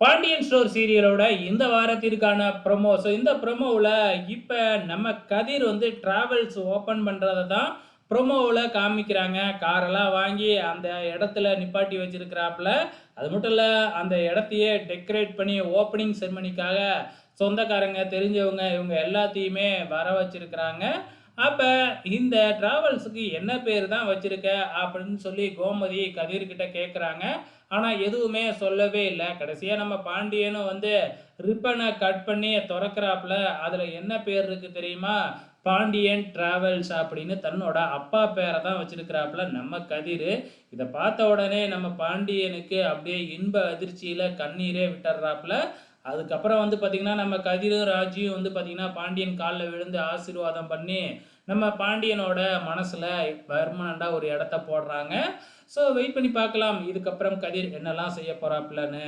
Pandian store சீரியலோட இந்த வாரத்திற்கான promo so இந்த ப்ரொமோவில் இப்போ நம்ம கதிர் வந்து ட்ராவல்ஸ் ஓப்பன் பண்ணுறதை தான் ப்ரொமோவில் காமிக்கிறாங்க. காரெல்லாம் வாங்கி அந்த இடத்துல நிப்பாட்டி வச்சிருக்கிறாப்புல. அது மட்டும் இல்லை அந்த இடத்தையே டெக்கரேட் பண்ணி ஓப்பனிங் செரமனிக்காக சொந்தக்காரங்க தெரிஞ்சவங்க இவங்க எல்லாத்தையுமே வர வச்சிருக்கிறாங்க. அப்போ இந்த ட்ராவல்ஸுக்கு என்ன பேர் தான் வச்சுருக்க அப்படின்னு சொல்லி கோமதி கதிர்கிட்ட கேட்குறாங்க ஆனால் எதுவுமே சொல்லவே இல்லை. கடைசியாக நம்ம பாண்டியனும் வந்து ரிப்பனை கட் பண்ணி திறக்கிறாப்புல. அதில் என்ன பேர் இருக்குது தெரியுமா? பாண்டியன் டிராவல்ஸ் அப்படின்னு தன்னோட அப்பா பேரை தான் வச்சிருக்கிறாப்புல. நம்ம கதிர். இதை பார்த்த உடனே நம்ம பாண்டியனுக்கு அப்படியே இன்ப அதிர்ச்சியில் கண்ணீரே விட்டுறாப்புல. அதுக்கப்புறம் வந்து பார்த்திங்கன்னா நம்ம கதிரும் ராஜியும் வந்து பார்த்திங்கன்னா பாண்டியன் காலில் விழுந்து ஆசீர்வாதம் பண்ணி நம்ம பாண்டியனோட மனசில் பர்மனண்டாக ஒரு இடத்த போடுறாங்க. ஸோ வெயிட் பண்ணி பார்க்கலாம். இதுக்கப்புறம் கதிர் என்னெல்லாம் செய்ய போகிறாப்புலன்னு